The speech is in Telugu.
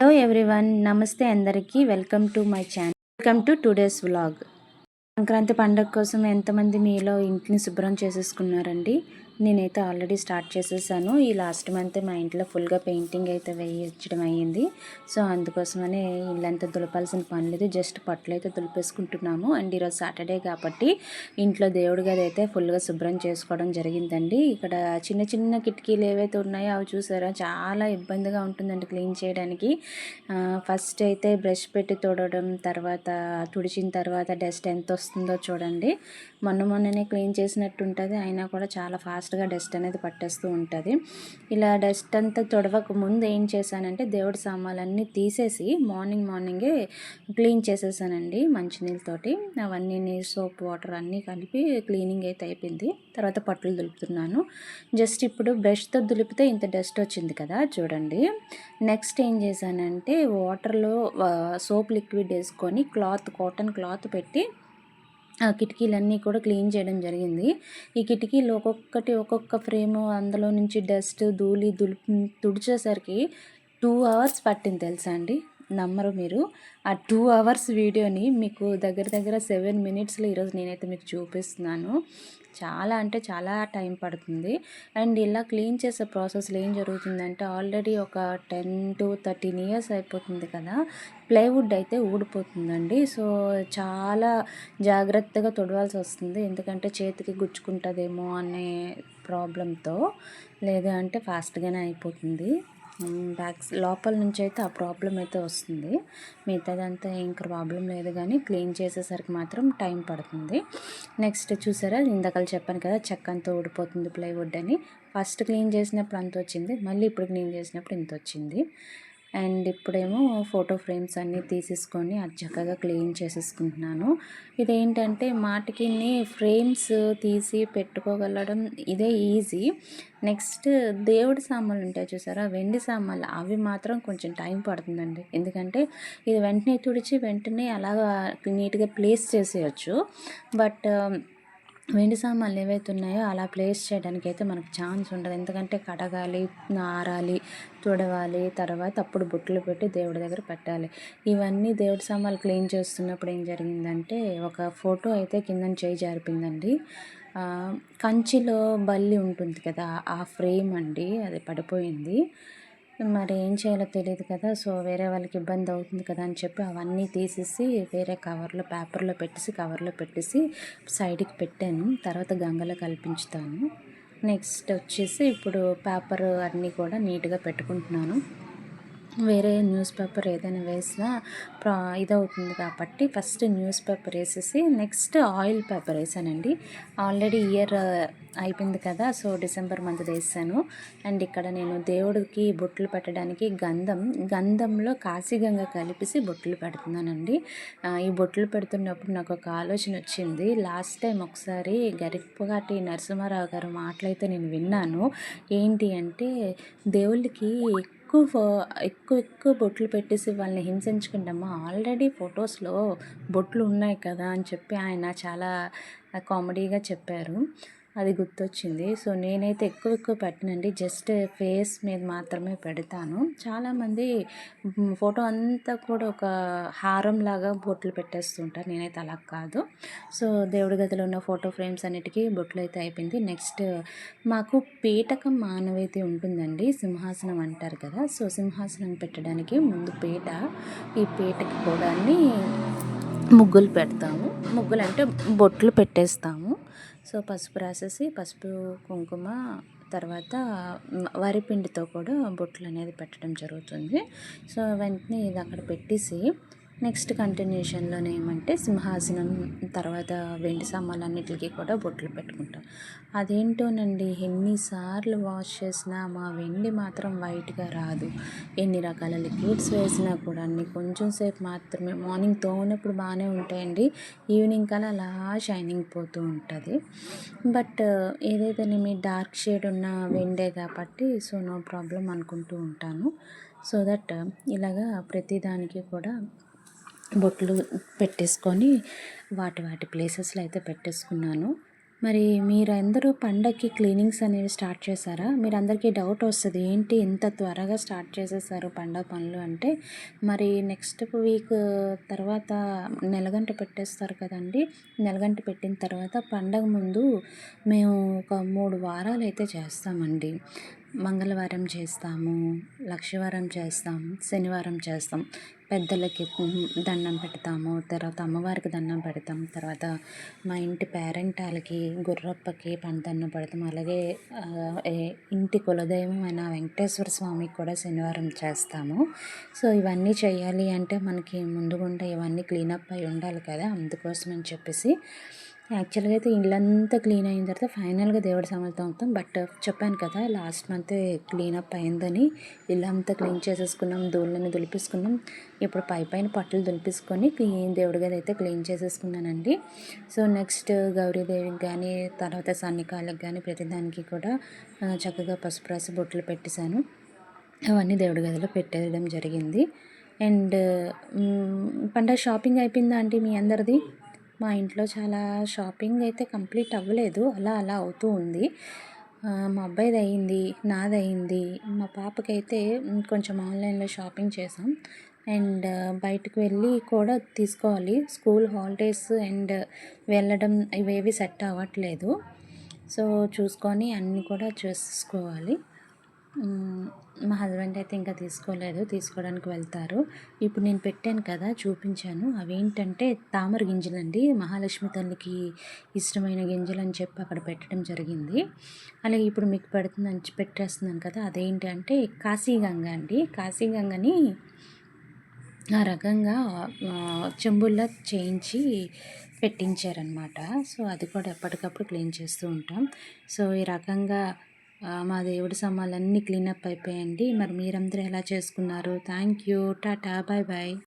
హలో ఎవ్రీవన్ నమస్తే అందరికీ. Welcome to my channel welcome to today's vlog Sankranti పండుగ కోసం ఎంతమంది మీలో ఇంటిని శుభ్రం చేసేసుకున్నారండి? నేనైతే ఆల్రెడీ స్టార్ట్ చేసేసాను. ఈ లాస్ట్ మంత్ మా ఇంట్లో ఫుల్గా పెయింటింగ్ అయితే వేయించడం అయ్యింది. సో అందుకోసమనే ఇల్లంతా దులపాల్సిన పని లేదు. జస్ట్ పట్లు అయితే దులిపేసుకుంటున్నాము. అండ్ ఈరోజు సాటర్డే కాబట్టి ఇంట్లో దేవుడి గది అయితే ఫుల్గా శుభ్రం చేసుకోవడం జరిగిందండి. ఇక్కడ చిన్న చిన్న కిటికీలు ఏవైతే ఉన్నాయో అవి చూసారా? చాలా ఇబ్బందిగా ఉంటుందండి క్లీన్ చేయడానికి. ఫస్ట్ అయితే బ్రష్ పెట్టి తోడడం తర్వాత తుడిచిన తర్వాత డస్ట్ ఎంత వస్తుందో చూడండి. మొన్న మొన్ననే క్లీన్ చేసినట్టు ఉంటుంది అయినా కూడా చాలా ఫాస్ట్ ఫాస్ట్గా డస్ట్ అనేది పట్టేస్తూ ఉంటుంది. ఇలా డస్ట్ అంతా తొడవక ముందు ఏం చేశానంటే దేవుడి సామాన్లన్నీ తీసేసి మార్నింగ్ మార్నింగే క్లీన్ చేసేసానండి మంచినీళ్ళతోటి. అవన్నీ సోప్ వాటర్ అన్నీ కలిపి క్లీనింగ్ అయితే అయిపోయింది. తర్వాత పట్టులు దులుపుతున్నాను. జస్ట్ ఇప్పుడు బ్రష్తో దులిపితే ఇంత డస్ట్ వచ్చింది కదా చూడండి. నెక్స్ట్ ఏం చేశానంటే వాటర్లో సోప్ లిక్విడ్ వేసుకొని క్లాత్ కాటన్ క్లాత్ పెట్టి ఆ కిటికీలన్నీ కూడా క్లీన్ చేయడం జరిగింది. ఈ కిటికీలు ఒక్కొక్కటి ఒక్కొక్క ఫ్రేము అందులో నుంచి డస్ట్ ధూళి దుడిచేసరికి తుడిచేసరికి టూ అవర్స్ పట్టింది తెలుసా అండి? నమ్మరు మీరు. ఆ టూ అవర్స్ వీడియోని మీకు దగ్గర దగ్గర సెవెన్ మినిట్స్లో ఈరోజు నేనైతే మీకు చూపిస్తున్నాను. చాలా అంటే చాలా టైం పడుతుంది. అండ్ ఇలా క్లీన్ చేసే ప్రాసెస్లో ఏం జరుగుతుందంటే ఆల్రెడీ ఒక టెన్ టు థర్టీన్ ఇయర్స్ అయిపోతుంది కదా ప్లైవుడ్ అయితే ఊడిపోతుందండి. సో చాలా జాగ్రత్తగా తొడవాల్సి వస్తుంది. ఎందుకంటే చేతికి గుచ్చుకుంటుందేమో అనే ప్రాబ్లంతో లేదా అంటే ఫాస్ట్గానే అయిపోతుంది. బ్యాక్ లోపల నుంచి అయితే ఆ ప్రాబ్లం అయితే వస్తుంది. మిగతాదంతా ఇంకా ప్రాబ్లం లేదు కానీ క్లీన్ చేసేసరికి మాత్రం టైం పడుతుంది. నెక్స్ట్ చూసారా ఇందాకలు చెప్పాను కదా చెక్క అంతా ఊడిపోతుంది ప్లైవుడ్ అని. ఫస్ట్ క్లీన్ చేసినప్పుడు అంత వచ్చింది మళ్ళీ ఇప్పుడు క్లీన్ చేసినప్పుడు ఇంత వచ్చింది. అండ్ ఇప్పుడేమో ఫోటో ఫ్రేమ్స్ అన్నీ తీసేసుకొని అది చక్కగా క్లీన్ చేసేసుకుంటున్నాను. ఇదేంటంటే మాటికి ఫ్రేమ్స్ తీసి పెట్టుకోగలడం ఇదే ఈజీ. నెక్స్ట్ దేవుడి సామాన్లు ఉంటాయి చూసారా? వెండి సామాన్లు. అవి మాత్రం కొంచెం టైం పడుతుందండి. ఎందుకంటే ఇది వెంటనే తుడిచి వెంటనే అలాగా నీట్గా ప్లేస్ చేసేయచ్చు. బట్ వెండి సామాన్లు ఏవైతే ఉన్నాయో అలా ప్లేస్ చేయడానికి అయితే మనకు ఛాన్స్ ఉండదు. ఎందుకంటే కడగాలి ఆరాలి తుడవాలి తర్వాత అప్పుడు బుట్టలు పెట్టి దేవుడి దగ్గర పెట్టాలి. ఇవన్నీ దేవుడి సామాన్లు క్లీన్ చేస్తున్నప్పుడు ఏం జరిగిందంటే ఒక ఫోటో అయితే కింద చేయి జరిపిందండి కంచిలో బల్లి ఉంటుంది కదా ఆ ఫ్రేమ్ అండి అది పడిపోయింది. మరి ఏం చేయాలో తెలియదు కదా సో వేరే వాళ్ళకి ఇబ్బంది అవుతుంది కదా అని చెప్పి అవన్నీ తీసేసి వేరే కవర్లో పేపర్లో పెట్టేసి కవర్లో పెట్టేసి సైడ్కి పెట్టాను. తర్వాత గంగలో కల్పించుతాను. నెక్స్ట్ వచ్చేసి ఇప్పుడు పేపర్ అన్నీ కూడా నీట్గా పెట్టుకుంటున్నాను. వేరే న్యూస్ పేపర్ ఏదైనా వేసినా ప్రా ఇదవుతుంది కాబట్టి ఫస్ట్ న్యూస్ పేపర్ వేసేసి నెక్స్ట్ ఆయిల్ పేపర్ వేసానండి. ఆల్రెడీ ఇయర్ అయిపోయింది కదా సో డిసెంబర్ మంత్ వేసాను. అండ్ ఇక్కడ నేను దేవుడికి బొట్లు పెట్టడానికి గంధం గంధంలో కాశీగంగ కలిపేసి బొట్లు పెడుతున్నానండి. ఈ బొట్లు పెడుతున్నప్పుడు నాకు ఒక ఆలోచన వచ్చింది. లాస్ట్ టైం ఒకసారి గరిప్పగాటి నరసింహారావు గారు మాటలైతే నేను విన్నాను. ఏంటి అంటే దేవుళ్ళకి ఎక్కువ ఎక్కువ ఎక్కువ బొట్లు పెట్టేసి వాళ్ళని హింసించకుండా ఆల్రెడీ ఫొటోస్లో బొట్లు ఉన్నాయి కదా అని చెప్పి ఆయన చాలా కామెడీగా చెప్పారు. అది గుర్తొచ్చింది. సో నేనైతే ఎక్కువ ఎక్కువ పెట్టనండి. జస్ట్ ఫేస్ మీద మాత్రమే పెడతాను. చాలామంది ఫోటో అంతా కూడా ఒక హారం లాగా బొట్లు పెట్టేస్తుంటారు. నేనైతే అలా కాదు. సో దేవుడి గదిలో ఉన్న ఫోటో ఫ్రేమ్స్ అన్నిటికీ బొట్లు అయితే అయిపోయింది. నెక్స్ట్ మాకు పీటకం మానవైతే ఉంటుందండి. సింహాసనం అంటారు కదా. సో సింహాసనం పెట్టడానికి ముందు పీట ఈ పీటకి కూడా ముగ్గులు పెడతాము. ముగ్గులు అంటే బొట్లు పెట్టేస్తాము. సో పసుపు రాసేసి పసుపు కుంకుమ తర్వాత వరిపిండితో కూడా బొట్లు అనేది పెట్టడం జరుగుతుంది. సో వెంటనే ఇది అక్కడ పెట్టేసి నెక్స్ట్ కంటిన్యూషన్లోనే ఏమంటే సింహాసనం తర్వాత వెండి సామాన్లన్నిటికీ కూడా బొట్లు పెట్టుకుంటాం. అదేంటోనండి ఎన్నిసార్లు వాష్ చేసినా మా వెండి మాత్రం వైట్గా రాదు. ఎన్ని రకాల లిక్విడ్స్ వేసినా కూడా అన్ని కొంచెం సేపు మాత్రమే మార్నింగ్ తోనప్పుడు బాగానే ఉంటాయండి ఈవినింగ్ కల్లా అలా షైనింగ్ పోతూ ఉంటుంది. బట్ ఏదైతే మీ డార్క్ షేడ్ ఉన్న వెండే కాబట్టి సో నో ప్రాబ్లం అనుకుంటూ ఉంటాను. సో దట్ ఇలాగా ప్రతిదానికి కూడా బొట్లు పెట్టేసుకొని వాటి వాటి ప్లేసెస్లో అయితే పెట్టేసుకున్నాను. మరి మీరందరూ పండగకి క్లీనింగ్స్ అనేవి స్టార్ట్ చేశారా? మీరందరికీ డౌట్ వస్తుంది ఏంటి ఇంత త్వరగా స్టార్ట్ చేసేసారు పండగ పనులు అంటే? మరి నెక్స్ట్ వీక్ తర్వాత నెలగంట పెట్టేస్తారు కదండి. నెలగంట పెట్టిన తర్వాత పండగ ముందు మేము ఒక మూడు వారాలు అయితే చేస్తామండి. మంగళవారం చేస్తాము లక్షవారం చేస్తాం శనివారం చేస్తాం. పెద్దలకి దండం పెడతాము తర్వాత అమ్మవారికి దండం పెడతాం తర్వాత మా ఇంటి పేరెంటాలకి గుర్రప్పకి పంతన్నం పెడతాం అలాగే ఇంటి కులదైవమైన వెంకటేశ్వర స్వామికి కూడా శనివారం చేస్తాము. సో ఇవన్నీ చేయాలి అంటే మనకి ముందుగుండా ఇవన్నీ క్లీనప్ అయి ఉండాలి కదా అందుకోసం అని చెప్పేసి యాక్చువల్గా అయితే ఇల్లంతా క్లీన్ అయిన తర్వాత ఫైనల్గా దేవుడి సమర్థం అవుతాం బట్ చెప్పాను కదా లాస్ట్ మంత్ క్లీనప్ అయిందని. ఇల్లంతా క్లీన్ చేసేసుకున్నాం ధూళ్ళని దులిపేసుకున్నాం. ఇప్పుడు పై పైన పట్టులు దులిపేసుకొని క్లీన్ దేవుడి గది అయితే క్లీన్ చేసేసుకున్నానండి. సో నెక్స్ట్ గౌరీదేవికి కానీ తర్వాత సన్నికాలకు కానీ ప్రతిదానికి కూడా చక్కగా పసుపు రాసి బొట్లు పెట్టేశాను. అవన్నీ దేవుడి గదిలో పెట్టేయడం జరిగింది. అండ్ పండగ షాపింగ్ అయిపోయిందా అండి మీ అందరిది? మా ఇంట్లో చాలా షాపింగ్ అయితే కంప్లీట్ అవ్వలేదు. అలా అలా అవుతూ ఉంది. మా అబ్బాయిది అయింది నాది అయింది మా పాపకైతే కొంచెం ఆన్లైన్లో షాపింగ్ చేసాం అండ్ బయటకు వెళ్ళి కూడా తీసుకోవాలి. స్కూల్ హాలిడేస్ అండ్ వెళ్ళడం ఇవేవి సెట్ అవ్వట్లేదు. సో చూసుకొని అన్నీ కూడా చేసుకోవాలి మా హస్బెండ్ అయితే ఇంకా తీసుకోలేదు తీసుకోవడానికి వెళ్తారు. ఇప్పుడు నేను పెట్టాను కదా చూపించాను. అవి ఏంటంటే తామర గింజలండి. మహాలక్ష్మి తల్లికి ఇష్టమైన గింజలు అని చెప్పి అక్కడ పెట్టడం జరిగింది. అలాగే ఇప్పుడు మీకు పెడుతుందని పెట్టేస్తున్నాను కదా అదేంటి అంటే కాశీగంగ అండి. కాశీగంగని ఆ రకంగా చెంబుల్లో చేయించి పెట్టించారనమాట సో అది కూడా ఎప్పటికప్పుడు క్లీన్ చేస్తూ ఉంటాం. సో ఈ రకంగా మా దేవుడి సామాన్లు అన్నీ క్లీనప్ అయిపోయాయండి. మరి మీరందరూ ఎలా చేసుకున్నారు? Thank you. Tata. Bye bye.